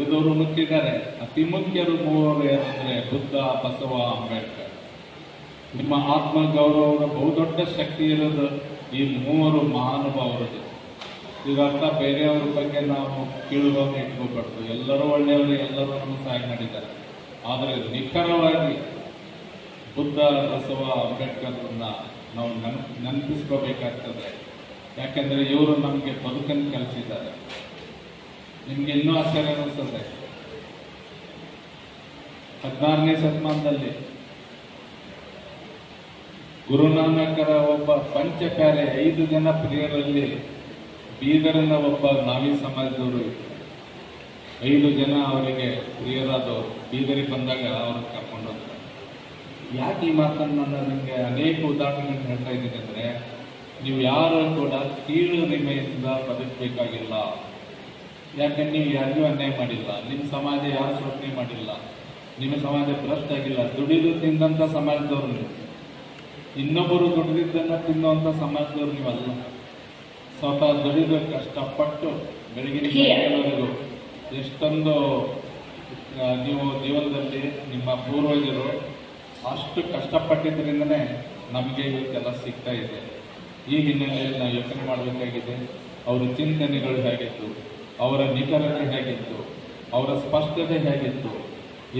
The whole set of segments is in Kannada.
ಇವರು ಮುಖ್ಯಿದ್ದಾರೆ ಅತಿ ಮುಖ್ಯರು ಮೂವರು ಏನಂದ್ರೆ ಬುದ್ಧ, ಬಸವ, ಅಂಬೇಡ್ಕರ್. ನಿಮ್ಮ ಆತ್ಮ ಗೌರವದ ಬಹುದೊಡ್ಡ ಶಕ್ತಿ ಇರೋದು ಈ ಮೂವರು ಮಹಾನುಭಾವರದು ಇದರ್ಥ ಬೇರೆಯವ್ರ ಬಗ್ಗೆ ನಾವು ಕೀಳುವನ್ನು ಇಟ್ಕೋಬಾರ್ದು ಎಲ್ಲರೂ ಒಳ್ಳೆಯವರು, ಎಲ್ಲರೂ ನಮ್ಮ ಸಹಾಯ ಮಾಡಿದ್ದಾರೆ. ಆದರೆ ನಿಖರವಾಗಿ ಬುದ್ಧ, ಬಸವ ಅಂಬೇಡ್ಕರ್ನ ನಾವು ನೆನ್, ನೆನಪಿಸ್ಕೋಬೇಕಾಗ್ತದೆ. ಯಾಕೆಂದ್ರೆ ಇವರು ನಮಗೆ ಬದುಕನ್ನು ಕಲಿಸಿದ್ದಾರೆ. ನಿಮ್ಗೆ ಇನ್ನೂ ಆಶ್ಚರ್ಯ ಅನಿಸ್ತದೆ ಹದಿನಾರನೇ ಶತಮಾನದಲ್ಲಿ ಗುರುನಾನಕರ ಒಬ್ಬ ಪಂಚಪ್ಯಾರೆ ಐದು ಜನ ಪ್ರಿಯರಲ್ಲಿ ಬೀದರನ ಒಬ್ಬ ನಾವಿ ಸಮಾಜದವರು. ಐದು ಜನ ಅವರಿಗೆ ಪ್ರಿಯರಾದವರು. ಬೀದರಿಗೆ ಬಂದಾಗ ಅವ್ರನ್ನ ಕರ್ಕೊಂಡು ಹೋಗ್ತಾರೆ ಯಾಕೆ ಈ ಮಾತನ್ನು ನಾನು ನಿಮಗೆ ಅನೇಕ ಉದಾಹರಣೆಗಳನ್ನು ಹೇಳ್ತಾ ಇದ್ದೀನಿ ಅಂದರೆ, ನೀವು ಯಾರು ಕೂಡ ಕೀಳು ನಿಮೆಯಿಂದ ಬದುಕಬೇಕಾಗಿಲ್ಲ. ಯಾಕೆ ನೀವು ಯಾರಿಗೂ ಅನ್ಯಾಯ ಮಾಡಿಲ್ಲ? ನಿಮ್ಮ ಸಮಾಜ ಯಾರು ಶೋಷಣೆ ಮಾಡಿಲ್ಲ? ನಿಮ್ಮ ಸಮಾಜ ಭ್ರಷ್ಟ ಆಗಿಲ್ಲ. ದುಡಿದು ತಿಂದಂಥ ಸಮಾಜದವ್ರು ನೀವು. ಇನ್ನೊಬ್ಬರು ದುಡಿದಿದ್ದನ್ನು ತಿನ್ನುವಂಥ ಸಮಾಜದವ್ರು ನೀವಲ್ಲ. ಸ್ವತಃ ದುಡಿದು ಕಷ್ಟಪಟ್ಟು ಬೆಳಗಿನ ಎಷ್ಟೊಂದು ನೀವು ಜೀವನದಲ್ಲಿ ನಿಮ್ಮ ಪೂರ್ವಜರು ಅಷ್ಟು ಕಷ್ಟಪಟ್ಟಿದ್ದರಿಂದನೇ ನಮಗೆ ಇವತ್ತೆಲ್ಲ ಸಿಗ್ತಾ ಇದೆ. ಈ ಹಿನ್ನೆಲೆಯಲ್ಲಿ ನಾವು ಯೋಚನೆ ಮಾಡಬೇಕಾಗಿದೆ ಅವರ ಚಿಂತನೆಗಳು ಹೇಗಿತ್ತು ಅವರ ನಿಖರತೆ ಹೇಗಿತ್ತು, ಅವರ ಸ್ಪಷ್ಟತೆ ಹೇಗಿತ್ತು,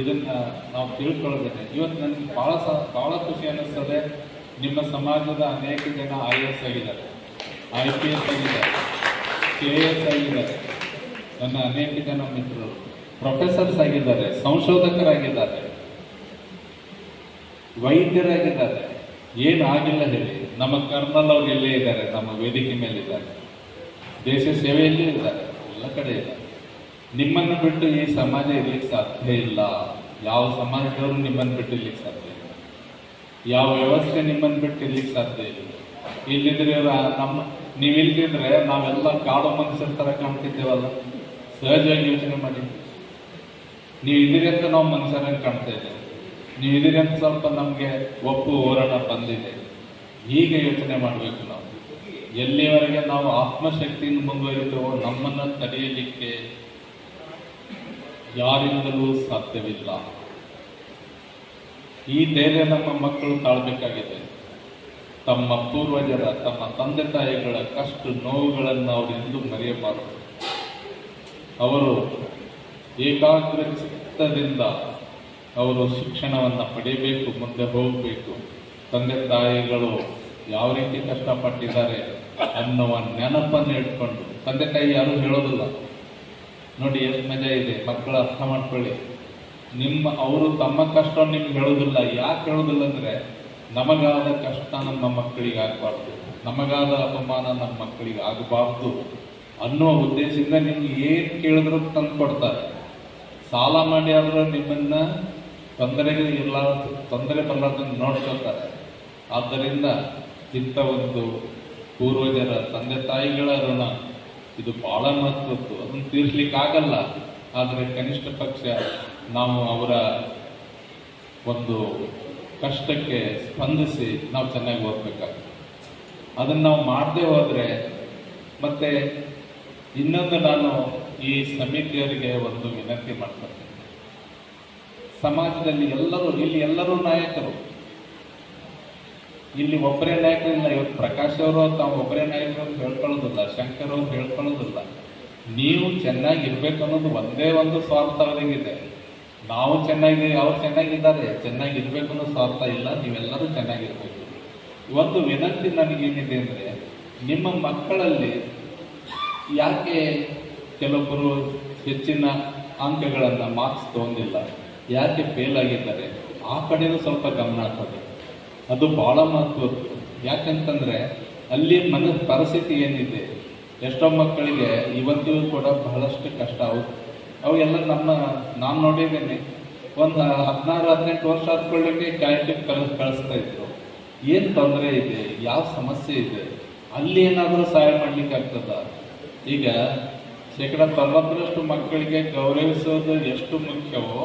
ಇದನ್ನ ನಾವು ತಿಳ್ಕೊಳ್ಳೋದೇ ಇವತ್ತು ನನಗೆ ಭಾಳ ಸ ಭಾಳ ಖುಷಿ ಅನ್ನಿಸ್ತದೆ, ನಿಮ್ಮ ಸಮಾಜದ ಅನೇಕ ಜನ ಐ ಎ ಎಸ್ ಆಗಿದ್ದಾರೆ. ಐ ಪಿ ಎಸ್ ಆಗಿದ್ದಾರೆ. ಕೆ ಎಸ್ ಆಗಿದ್ದಾರೆ. ನನ್ನ ಅನೇಕ ಜನ ಮಿತ್ರರು. ಪ್ರೊಫೆಸರ್ಸ್ ಆಗಿದ್ದಾರೆ, ಸಂಶೋಧಕರಾಗಿದ್ದಾರೆ. ವೈದ್ಯರಾಗಿದ್ದಾರೆ. ಏನು ಆಗಿಲ್ಲ ಹೇಳಿ. ನಮ್ಮ ಕರ್ನಲ್ ಅವ್ರು ಎಲ್ಲೇ ಇದ್ದಾರೆ, ನಮ್ಮ ವೇದಿಕೆ ಮೇಲೆ ಇದ್ದಾರೆ ದೇಶ ಸೇವೆಯಲ್ಲೇ ಇದ್ದಾರೆ. ಎಲ್ಲ ಕಡೆ. ನಿಮ್ಮನ್ನು ಬಿಟ್ಟು ಈ ಸಮಾಜ ಇರ್ಲಿಕ್ಕೆ ಸಾಧ್ಯ ಇಲ್ಲ. ಯಾವ ಸಮಾಜದವರು ನಿಮ್ಮನ್ನು ಬಿಟ್ಟು ಇರ್ಲಿಕ್ಕೆ ಸಾಧ್ಯ ಇಲ್ಲ. ಯಾವ ವ್ಯವಸ್ಥೆ ನಿಮ್ಮನ್ನು ಬಿಟ್ಟು ಇರ್ಲಿಕ್ಕೆ ಸಾಧ್ಯ ಇಲ್ಲ. ಇಲ್ಲಿದ್ರೆ ನಮ್ಮ, ನೀವು ಇಲ್ದಿದ್ರೆ ನಾವೆಲ್ಲ ಕಾಡು ಮನುಷ್ಯರ ಥರ ಕಾಣ್ತಿದ್ದೇವಲ್ಲ. ಸಹಜವಾಗಿ ಯೋಚನೆ ಮಾಡಿ. ನೀವು ಇದ್ದೀರಿ ಅಂತ ನಾವು ಮನುಷ್ಯರಂಗೆ ಕಾಣ್ತಾ ಇದ್ದೇವೆ. ನೀವು ಇದ್ದೀರಿ ಅಂತ ಸ್ವಲ್ಪ ನಮಗೆ ಒಪ್ಪು, ಹೋರಾಟ ಬಂದಿದೆ. ಹೀಗೆ ಯೋಚನೆ ಮಾಡಬೇಕು ನಾವು. ಎಲ್ಲಿವರೆಗೆ ನಾವು ಆತ್ಮಶಕ್ತಿಯಿಂದ ಮುಂದುವರಿತೇವೋ ನಮ್ಮನ್ನು ತಡೆಯಲಿಕ್ಕೆ ಯಾರಿಂದಲೂ ಸಾಧ್ಯವಿಲ್ಲ. ಈ ಧೈರ್ಯ ನಮ್ಮ ಮಕ್ಕಳು ತಾಳ್ಬೇಕಾಗಿದೆ. ತಮ್ಮ ಪೂರ್ವಜರ, ತಮ್ಮ ತಂದೆ ತಾಯಿಗಳ ಕಷ್ಟ ನೋವುಗಳನ್ನು ಅವರು ಎಂದೂ ಮರೆಯಬಾರದು. ಅವರು ಏಕಾಗ್ರ ಚಿತ್ತದಿಂದ ಅವರು ಶಿಕ್ಷಣವನ್ನು ಪಡೆಯಬೇಕು, ಮುಂದೆ ಹೋಗಬೇಕು. ತಂದೆ ತಾಯಿಗಳು ಯಾವ ರೀತಿ ಕಷ್ಟಪಟ್ಟಿದ್ದಾರೆ ಅನ್ನುವ ನೆನಪನ್ನು ಇಟ್ಕೊಂಡು. ತಂದೆ ತಾಯಿ ಯಾರು ಹೇಳೋದಿಲ್ಲ. ನೋಡಿ ಎಷ್ಟು ಮಜಾ ಇದೆ. ಮಕ್ಕಳು ಅರ್ಥ ಮಾಡ್ಕೊಳ್ಳಿ. ನಿಮ್ಮ, ಅವರು ತಮ್ಮ ಕಷ್ಟ ನಿಮ್ಗೆ ಹೇಳೋದಿಲ್ಲ. ಯಾಕೆ ಹೇಳೋದಿಲ್ಲ ಅಂದ್ರೆ, ನಮಗಾದ ಕಷ್ಟ ನಮ್ಮ ಮಕ್ಕಳಿಗೆ ಆಗಬಾರ್ದು. ನಮಗಾದ ಅಪಮಾನ ನಮ್ಮ ಮಕ್ಕಳಿಗೆ ಆಗಬಾರ್ದು ಅನ್ನೋ ಉದ್ದೇಶದಿಂದ ನಿಮ್ಗೆ ಏನು ಕೇಳಿದ್ರು ತಂದು ಕೊಡ್ತಾರೆ. ಸಾಲ ಮಾಡಿ ಆದರೂ ನಿಮ್ಮನ್ನ ತೊಂದರೆಗೆ ಇರಲಾರ್ದು, ತೊಂದರೆ ಬರಲಾರ್ದಂಗೆ ನೋಡ್ಕೊಳ್ತಾರೆ. ಆದ್ದರಿಂದ ಇಂಥ ಒಂದು ಪೂರ್ವಜರ ತಂದೆ ತಾಯಿಗಳ ಋಣ. ಇದು ಬಹಳ ಮಹತ್ವದ್ದು. ಅದನ್ನು ತೀರ್ಸ್ಲಿಕ್ಕೆ ಆಗಲ್ಲ ಆದರೆ ಕನಿಷ್ಠ ಪಕ್ಷ ನಾವು ಅವರ ಒಂದು ಕಷ್ಟಕ್ಕೆ ಸ್ಪಂದಿಸಿ ನಾವು ಚೆನ್ನಾಗಿ ಓದ್ಬೇಕಾಗ್ತದೆ ಅದನ್ನು ನಾವು ಮಾಡದೆ ಹೋದರೆ ಮತ್ತೆ ಇನ್ನೊಂದು ನಾನು ಈ ಸಮಿತಿಯವರಿಗೆ ಒಂದು ವಿನಂತಿ ಮಾಡ್ತೇನೆ ಸಮಾಜದಲ್ಲಿ ಎಲ್ಲರೂ, ಇಲ್ಲಿ ಎಲ್ಲರೂ ನಾಯಕರು ಇಲ್ಲಿ ಒಬ್ಬರೇ ನಾಯಕರಿಲ್ಲ ಇವತ್ತು ಪ್ರಕಾಶ್ ಅವರು ತಾವು ಒಬ್ಬರೇ ನಾಯಕರು ಹೇಳ್ಕೊಳ್ಳೋದಿಲ್ಲ, ಶಂಕರ್ ಅವರು ಹೇಳ್ಕೊಳ್ಳೋದಿಲ್ಲ. ನೀವು ಚೆನ್ನಾಗಿರ್ಬೇಕು ಅನ್ನೋದು ಒಂದೇ ಒಂದು ಸ್ವಾರ್ಥ ಅವರಿಗಿದೆ. ನಾವು ಚೆನ್ನಾಗಿ ಅವ್ರು ಚೆನ್ನಾಗಿದ್ದಾರೆ ಚೆನ್ನಾಗಿರ್ಬೇಕು ಅನ್ನೋ ಸ್ವಾರ್ಥ ಇಲ್ಲ, ನೀವೆಲ್ಲರೂ ಚೆನ್ನಾಗಿರ್ಬೇಕು. ಒಂದು ವಿನಂತಿ ನನಗೇನಿದೆ ಅಂದರೆ, ನಿಮ್ಮ ಮಕ್ಕಳಲ್ಲಿ ಯಾಕೆ ಕೆಲವೊಬ್ಬರು ಹೆಚ್ಚಿನ ಅಂಕಗಳನ್ನು ಮಾರ್ಕ್ಸ್ ತಗೊಂಡಿಲ್ಲ? ಯಾಕೆ ಫೇಲ್ ಆಗಿದ್ದಾರೆ? ಆ ಕಡೆಯೂ ಸ್ವಲ್ಪ ಗಮನ ಕೊಡಿ. ಅದು ಬಹಳ ಮಹತ್ವದ್ದು ಯಾಕಂತಂದರೆ ಅಲ್ಲಿ ಮನ ಪರಿಸ್ಥಿತಿ ಏನಿದೆ, ಎಷ್ಟೋ ಮಕ್ಕಳಿಗೆ ಇವತ್ತಿಗೂ ಕೂಡ ಬಹಳಷ್ಟು ಕಷ್ಟ ಅವು ಅವೆಲ್ಲ ನಮ್ಮ, ನಾನು ನೋಡಿದ್ದೇನೆ, ಒಂದು ಹದಿನಾರು, ಹದಿನೆಂಟು ವರ್ಷ ಆದ್ಕೊಳ್ಳೋಕೆ ಕಾಯಕ್ಕೆ ಕಲ್ ಕಳಿಸ್ತಾ ಇದ್ರು. ಏನು ತೊಂದರೆ ಇದೆ? ಯಾವ ಸಮಸ್ಯೆ ಇದೆ? ಅಲ್ಲಿ ಏನಾದರೂ ಸಹಾಯ ಮಾಡ್ಲಿಕ್ಕೆ ಆಗ್ತದ? ಈಗ ಶೇಕಡ ತೊಂಬತ್ತರಷ್ಟು ಮಕ್ಕಳಿಗೆ ಗೌರವಿಸೋದು ಎಷ್ಟು ಮುಖ್ಯವೋ,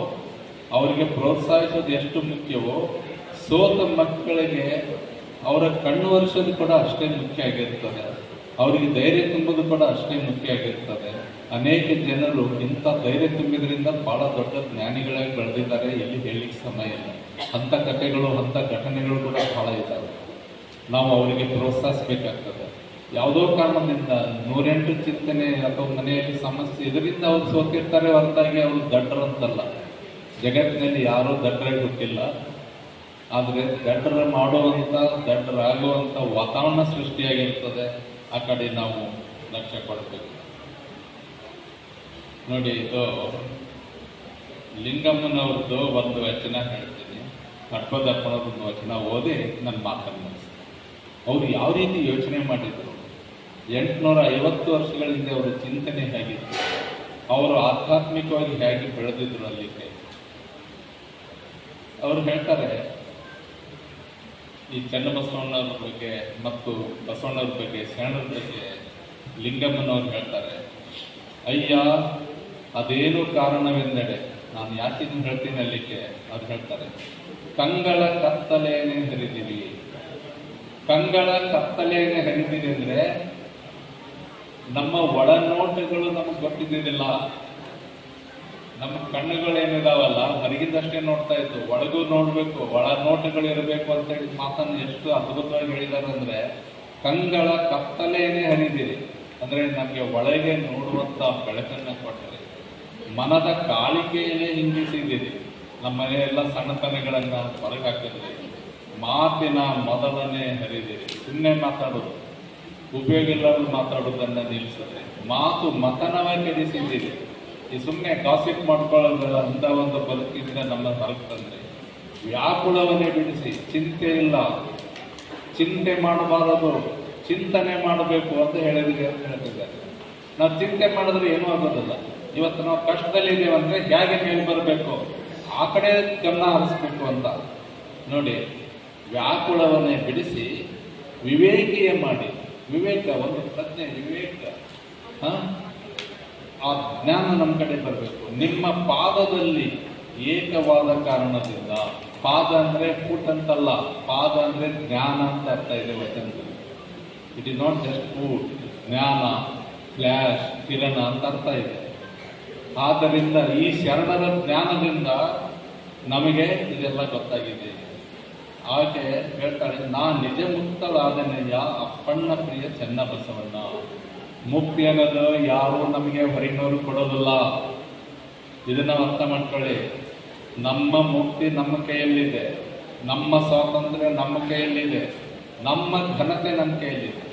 ಅವರಿಗೆ ಪ್ರೋತ್ಸಾಹಿಸೋದು ಎಷ್ಟು ಮುಖ್ಯವೋ ಸೋತ ಮಕ್ಕಳಿಗೆ ಅವರ ಕಣ್ಣು ಒರೆಸೋದು ಕೂಡ ಅಷ್ಟೇ ಮುಖ್ಯ ಆಗಿರ್ತದೆ. ಅವರಿಗೆ ಧೈರ್ಯ ತುಂಬೋದು ಕೂಡ ಅಷ್ಟೇ ಮುಖ್ಯ ಆಗಿರ್ತದೆ. ಅನೇಕ ಜನರು ಇಂಥ ಧೈರ್ಯ ತುಂಬಿದ್ರಿಂದ ಬಹಳ ದೊಡ್ಡ ಜ್ಞಾನಿಗಳಾಗಿ ಬೆಳೆದಿದ್ದಾರೆ ಇಲ್ಲಿ ಹೇಳಲಿಕ್ಕೆ ಸಮಯ ಇಲ್ಲ. ಅಂಥ ಕಥೆಗಳು, ಅಂಥ ಘಟನೆಗಳು ಕೂಡ ಬಹಳ ಇದ್ದಾವೆ ನಾವು ಅವರಿಗೆ ಪ್ರೋತ್ಸಾಹಿಸಬೇಕಾಗ್ತದೆ. ಯಾವುದೋ ಕಾರಣದಿಂದ ನೂರೆಂಟು ಚಿಂತನೆ ಅಥವಾ ಮನೆಯಲ್ಲಿ ಸಮಸ್ಯೆ ಇದರಿಂದ ಅವ್ರು ಸೋತಿರ್ತಾರೆ ಹೊರತಾಗಿ ಅವರು ದಡ್ಡರಂತಲ್ಲ. ಜಗತ್ತಿನಲ್ಲಿ ಯಾರೂ ದಡ್ಡರಾಗಿ ಹುಟ್ಟಿಲ್ಲ. ಆದರೆ ದಡ್ಡರ ಮಾಡುವಂಥ ದಡ್ಡರಾಗುವಂಥ ವಾತಾವರಣ ಸೃಷ್ಟಿಯಾಗಿರ್ತದೆ, ಆ ಕಡೆ ನಾವು ಲಕ್ಷ್ಯ ಕೊಡಬೇಕು. ನೋಡಿ, ಇದು ಲಿಂಗಮ್ಮನವ್ರದ್ದು ಒಂದು ವಚನ ಹೇಳ್ತೀನಿ. ಹಡ್ಪದಪ್ಪನವ್ರದ್ದು ವಚನ ಓದಿ ನನ್ನ ಮಾತನ್ನು ಅವರು ಯಾವ ರೀತಿ ಯೋಚನೆ ಮಾಡಿದ್ರು? ಎಂಟುನೂರ ಐವತ್ತು ವರ್ಷಗಳ ಹಿಂದೆ ಅವರ ಚಿಂತನೆ ಹೇಗಿತ್ತು? ಅವರು ಆಧ್ಯಾತ್ಮಿಕವಾಗಿ ಹೇಗೆ ಬೆಳೆದಿದ್ರು ಅಲ್ಲಿಗೆ? ಅವರು ಹೇಳ್ತಾರೆ ಈ ಚನ್ನಬಸವಣ್ಣವ್ರ ಬಗ್ಗೆ ಮತ್ತು ಬಸವಣ್ಣವ್ರ ಬಗ್ಗೆ, ಶರಣರ ಬಗ್ಗೆ ಲಿಂಗಮ್ಮನವ್ರು ಹೇಳ್ತಾರೆ, ಅಯ್ಯ, ಅದೇನು ಕಾರಣವೆಂದರೆ ನಾನು ಯಾಕೆ ಇದನ್ನ ಹೇಳ್ತೀನಿ ಅಲ್ಲಿಗೆ ಅವ್ರು ಹೇಳ್ತಾರೆ, ಕಂಗಳ ಕತ್ತಲೆಯನ್ನೇ ಹರಿದಿರಿ. ಕಂಗಳ ಕತ್ತಲೆಯನ್ನೇ ಹರಿದಿರಿ ಅಂದ್ರೆ ನಮ್ಮ ಒಳನೋಟಗಳು ನಮಗೆ ಗೊತ್ತಿದ್ದಿಲ್ಲ ನಮ್ಮ ಕಣ್ಣುಗಳು ಏನಿದಾವಲ್ಲ ಹೊರಗಿಂದಷ್ಟೇ ನೋಡ್ತಾ ಇತ್ತು. ಒಳಗೂ ನೋಡ್ಬೇಕು ಒಳ ನೋಟಗಳು ಇರಬೇಕು ಅಂತ ಹೇಳಿ ಮಾತನ್ನು ಎಷ್ಟು ಅದ್ಭುತವಾಗಿ ಹೇಳಿದ್ದಾರೆ ಅಂದ್ರೆ, ಕಂಗಳ ಕತ್ತಲೇನೆ ಹರಿದಿರಿ. ಅಂದ್ರೆ ನಮಗೆ ಒಳಗೆ ನೋಡುವಂತ ಬೆಳಕನ್ನ ಕೊಟ್ಟರೆ. ಮನದ ಕಾಳಿಕೆಯನ್ನೇ ಹಿಂಗಿಸಿದಿರಿ. ನಮ್ಮ ಮನೆಯೆಲ್ಲ ಸಣ್ಣತನಗಳನ್ನ ಹೊರಗೆ ಹಾಕಿದ್ರಿ ಮಾತಿನ ಮೊದಲನೇ ಹರಿದಿರಿ. ಸುಮ್ಮನೆ ಮಾತಾಡೋದು. ಉಪಯೋಗ ಇಲ್ಲದ ಮಾತಾಡೋದನ್ನ ನಿಲ್ಲಿಸಿದ್ರೆ. ಮಾತು ಮತನವಾಗಿ ಕೆಡಿಸಿದ್ದೀರಿ ಈ ಸುಮ್ಮನೆ ಕಾಸಿಪ್ ಮಾಡ್ಕೊಳ್ಳೋದಲ್ಲ ಅಂತ ಒಂದು ಬದುಕಿಂದ ನಮ್ಮ ಹೊರಗೆ ತಂದ್ರೆ. ವ್ಯಾಕುಳವನ್ನೇ ಬಿಡಿಸಿ? ಚಿಂತೆ ಇಲ್ಲ. ಚಿಂತೆ ಮಾಡಬಾರದು. ಚಿಂತನೆ ಮಾಡಬೇಕು ಅಂತ ಹೇಳಿದ್ರೆ ಹೇಳ್ತಿದ್ದಾರೆ. ನಾವು ಚಿಂತೆ ಮಾಡಿದ್ರೆ ಏನೂ ಆಗೋದಿಲ್ಲ. ಇವತ್ತು ನಾವು ಕಷ್ಟದಲ್ಲಿದ್ದೇವೆ ಅಂದರೆ ಹೇಗೆ ಮೇಲೆ ಬರಬೇಕು? ಆ ಕಡೆ ಗಮನ ಹರಿಸ್ಬೇಕು ಅಂತ. ನೋಡಿ ವ್ಯಾಕುಳವನ್ನೇ ಬಿಡಿಸಿ ವಿವೇಕಿಯೇ ಮಾಡಿ. ವಿವೇಕ, ಒಂದು ಪ್ರಜ್ಞೆ, ವಿವೇಕ. ಹ? ಆ ಜ್ಞಾನ ನಮ್ಮ ಕಡೆ ಬರಬೇಕು. ನಿಮ್ಮ ಪಾದದಲ್ಲಿ ಏಕವಾದ ಕಾರಣದಿಂದ, ಪಾದ ಅಂದ್ರೆ ಫುಟ್ ಅಂತಲ್ಲ, ಪಾದ ಅಂದ್ರೆ ಜ್ಞಾನ ಅಂತ ಅರ್ಥ ಇದೆ ವಚನದಲ್ಲಿ. It is not just food ಜ್ಞಾನ ಫ್ಲ್ಯಾಶ್ ಕಿರಣ ಅಂತ ಅರ್ಥ ಇದೆ. ಆದ್ದರಿಂದ ಈ ಶರಣರ ಜ್ಞಾನದಿಂದ ನಮಗೆ ಇದೆಲ್ಲ ಗೊತ್ತಾಗಿದೆ. ಹಾಗೆ ಹೇಳ್ತಾರೆ ನಾ ನಿಜ ಮುಕ್ತಳಾದನೆಯ ಅಪ್ಪಣ್ಣ ಪ್ರಿಯ ಚೆನ್ನ ಬಸವಣ್ಣ ಮುಕ್ತಿ ಅನ್ನೋದು ಯಾರು ನಮಗೆ ಹೊರಗಿನವರು ಕೊಡೋದಿಲ್ಲ. ಇದನ್ನ ಅರ್ಥ ಮಾಡ್ಕೊಳ್ಳಿ. ನಮ್ಮ ಮುಕ್ತಿ ನಮ್ಮ ಕೈಯಲ್ಲಿದೆ. ನಮ್ಮ ಸ್ವಾತಂತ್ರ್ಯ ನಮ್ಮ ಕೈಯಲ್ಲಿದೆ. ನಮ್ಮ ಘನತೆ ನಮ್ಮ ಕೈಯಲ್ಲಿದೆ.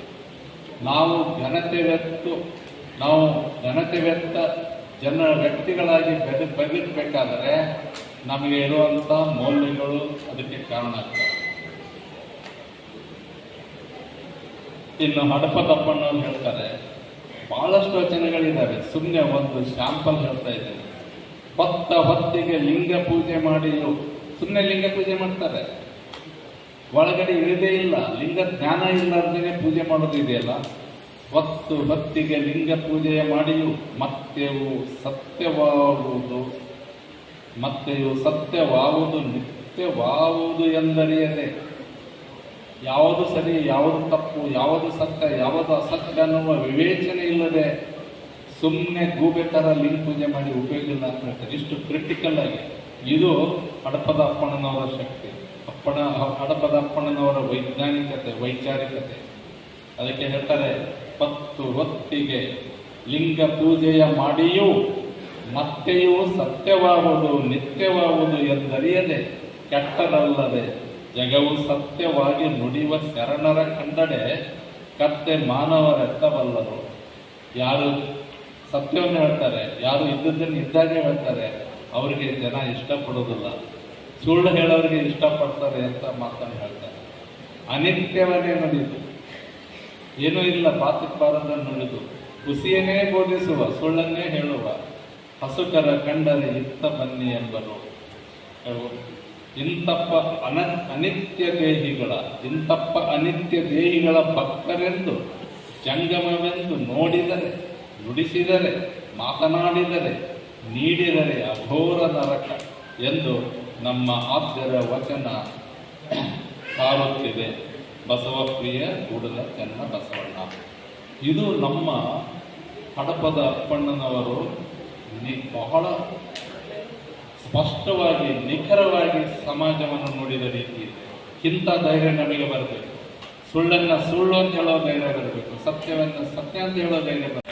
ನಾವು ಘನತೆ ವ್ಯಕ್ತು, ನಾವು ಘನತೆ ವ್ಯಕ್ತ ಜನ ವ್ಯಕ್ತಿಗಳಾಗಿ ಬೆದ ಬದುಕಬೇಕಾದರೆ ನಮಗೆ ಇರುವಂತ ಮೌಲ್ಯಗಳು ಅದಕ್ಕೆ ಕಾರಣ ಆಗ್ತವೆ. ಇನ್ನು ಹಡಪ ತಪ್ಪಣ್ಣ ಹೇಳ್ತಾರೆ ಬಹಳಷ್ಟು ವಚನಗಳಿದ್ದಾವೆ ಸುಮ್ಮನೆ ಒಂದು ಶಾಂಪಲ್ ಹೇಳ್ತಾ ಇದ್ದೇನೆ. ಹೊತ್ತ ಹೊತ್ತಿಗೆ ಲಿಂಗ ಪೂಜೆ ಮಾಡಿ ಸುಮ್ಮನೆ ಲಿಂಗ ಪೂಜೆ ಮಾಡ್ತಾರೆ. ಒಳಗಡೆ ಇಳಿದೇ ಇಲ್ಲ. ಲಿಂಗ ಜ್ಞಾನ ಇಲ್ಲಾರ್ದೇನೆ ಪೂಜೆ ಮಾಡೋದು ಇದೆಯಲ್ಲ? ಹೊತ್ತು ಹೊತ್ತಿಗೆ ಲಿಂಗ ಪೂಜೆಯ ಮಾಡಿಯು ಮತ್ತೆವು ಸತ್ಯವಾಗುವುದು. ಮತ್ತೆಯು ಸತ್ಯವಾಗುವುದು ನಿತ್ಯವಾಗುವುದು ಎಂದರಿಯದೆ. ಯಾವುದು ಸರಿ, ಯಾವುದು ತಪ್ಪು, ಯಾವುದು ಸತ್ಯ, ಯಾವುದು ಅಸತ್ಯ ಅನ್ನುವ ವಿವೇಚನೆ ಇಲ್ಲದೆ ಸುಮ್ಮನೆ ಗೂಬೆ ಥರ ಲಿಂಗ ಪೂಜೆ ಮಾಡಿ ಉಪಯೋಗ ಇಲ್ಲ ಅಂತ ಹೇಳ್ತಾರೆ. ಇಷ್ಟು ಕ್ರಿಟಿಕಲ್ ಆಗಿ. ಇದು ಹಡಪದ ಅಪ್ಪಣ್ಣನವರ ಶಕ್ತಿ. ಅಪ್ಪಣ, ಹಡಪದ ಅಪ್ಪಣ್ಣನವರ ವೈಜ್ಞಾನಿಕತೆ, ವೈಚಾರಿಕತೆ. ಅದಕ್ಕೆ ಹೇಳ್ತಾರೆ, ಪತ್ತು ಹೊತ್ತಿಗೆ ಲಿಂಗ ಪೂಜೆಯ ಮಾಡಿಯೂ ಮತ್ತೆಯೂ ಸತ್ಯವಾಗುವುದು, ನಿತ್ಯವಾಗುವುದು ಎಂದರಿಯದೆ, ಕೆಟ್ಟದಲ್ಲದೆ ಜಗವು ಸತ್ಯವಾಗಿ ನುಡಿಯುವ ಶರಣರ ಕಂಡಡೆ ಕತ್ತೆ ಮಾನವರೆತ್ತಬಲ್ಲರು ಯಾರು ಸತ್ಯವನ್ನು ಹೇಳ್ತಾರೆ, ಯಾರು ಇದ್ದದ್ದನ್ನು ಇದ್ದಾಗೆ ಹೇಳ್ತಾರೆ, ಅವರಿಗೆ ಜನ ಇಷ್ಟಪಡೋದಿಲ್ಲ ಸುಳ್ಳು ಹೇಳೋರಿಗೆ ಇಷ್ಟಪಡ್ತಾರೆ ಅಂತ ಮಾತನ್ನು ಹೇಳ್ತಾರೆ. ಅನಿತ್ಯವನ್ನೇ ನುಡಿದು. ಏನೂ ಇಲ್ಲ ಬಾತಿಪ್ಪಾರದನ್ನು ನುಡಿದು. ಹುಸಿಯನ್ನೇ ಬೋಧಿಸುವ, ಸುಳ್ಳನ್ನೇ ಹೇಳುವ, ಹಸುಕರ ಕಂಡರೆ ಇತ್ತ ಬನ್ನಿ ಎಂಬರು ಇಂತಪ್ಪ ಅನ ಅನಿತ್ಯ ದೇಹಿಗಳ, ಇಂತಪ್ಪ ಅನಿತ್ಯ ದೇಹಿಗಳ ಭಕ್ತರೆಂದು, ಜಂಗಮವೆಂದು ನೋಡಿದರೆ, ನುಡಿಸಿದರೆ, ಮಾತನಾಡಿದರೆ, ನೀಡಿದರೆ ಅಘೋರ ನರಕ ಎಂದು ನಮ್ಮ ಆದ್ಯರ ವಚನ ಸಾರುತ್ತಿದೆ. ಬಸವಪ್ರಿಯ ಕೂಡಲ ಚೆನ್ನ ಬಸವಣ್ಣ. ಇದು ನಮ್ಮ ಹಡಪದ ಅಪ್ಪಣ್ಣನವರು ಬಹಳ ಸ್ಪಷ್ಟವಾಗಿ, ನಿಖರವಾಗಿ ಸಮಾಜವನ್ನು ನೋಡಿದ ರೀತಿ ಇದೆ. ಇಂಥ ಧೈರ್ಯ ನಮಗೆ ಬರಬೇಕು. ಸುಳ್ಳನ್ನ ಸುಳ್ಳು ಅಂತ ಹೇಳೋ ಧೈರ್ಯ ಬರಬೇಕು. ಸತ್ಯವನ್ನ ಸತ್ಯ ಅಂತ ಹೇಳೋ ಧೈರ್ಯ ಬರಬೇಕು.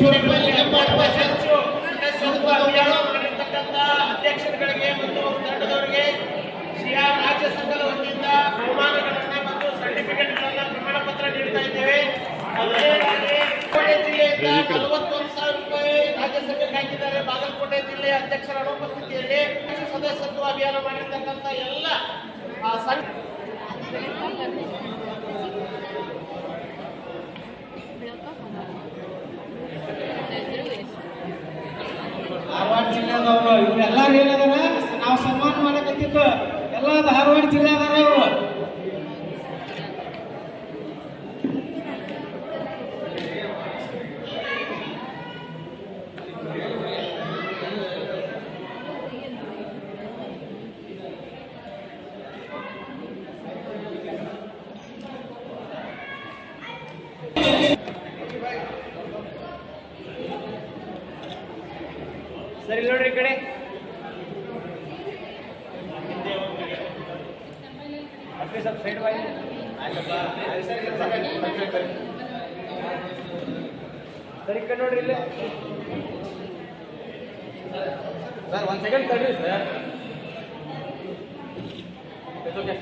ವಿವಿಧ ಜಿಲ್ಲೆಗಳಲ್ಲಿ ಹನ್ನೆರಡು ಹೆಚ್ಚು ಸದಸ್ಯತ್ವ ಅಭಿಯಾನ ಮಾಡಿರ್ತಕ್ಕಂಥ ಅಧ್ಯಕ್ಷರುಗಳಿಗೆ ಮತ್ತು ತಂಡದವರಿಗೆ ಸಿಯಾ ರಾಜ್ಯ ಸಂಘದ ವತಿಯಿಂದ ಬಹುಮಾನಗಳನ್ನ ಮತ್ತು ಸರ್ಟಿಫಿಕೇಟ್ಗಳನ್ನ ಪ್ರಮಾಣ ಪತ್ರ ನೀಡ್ತಾ ಇದ್ದೇವೆ ಜಿಲ್ಲೆಯಿಂದ ನಲವತ್ತೊಂದು ಸಾವಿರ ರೂಪಾಯಿ ರಾಜ್ಯ ಸಂಘಕ್ಕೆ ಹಾಕಿದ್ದಾರೆ ಬಾಗಲಕೋಟೆ ಜಿಲ್ಲೆಯ ಅಧ್ಯಕ್ಷರ ಅನುಪಸ್ಥಿತಿಯಲ್ಲಿ ಸದಸ್ಯತ್ವ ಅಭಿಯಾನ ಮಾಡಿರ್ತಕ್ಕಂಥ ಎಲ್ಲ ಆ ಸಂಘ ಧಾರವಾಡ ಜಿಲ್ಲೆದವ್ರು ಇವ್ರೆಲ್ಲಾರು ಏನದಾರ ನಾವು ಸನ್ಮಾನ ಮಾಡಕತ್ತಿತ್ತು ಎಲ್ಲ ಧಾರವಾಡ ಜಿಲ್ಲೆದಾರ ಇವರು. ಸರಿ ನೋಡ್ರಿ ಕಡೆ. ಅಪ್ಪಿ ಸ್ವಲ್ಪ ಸೈಡ್ ಬಾಯಿ ಸರಿ ಈ ಕಡೆ ನೋಡ್ರಿ ಇಲ್ಲೇ ಸರ್ ಒಂದು ಸೆಕೆಂಡ್ ತಡ್ರಿ ಸರ್ ಓಕೆ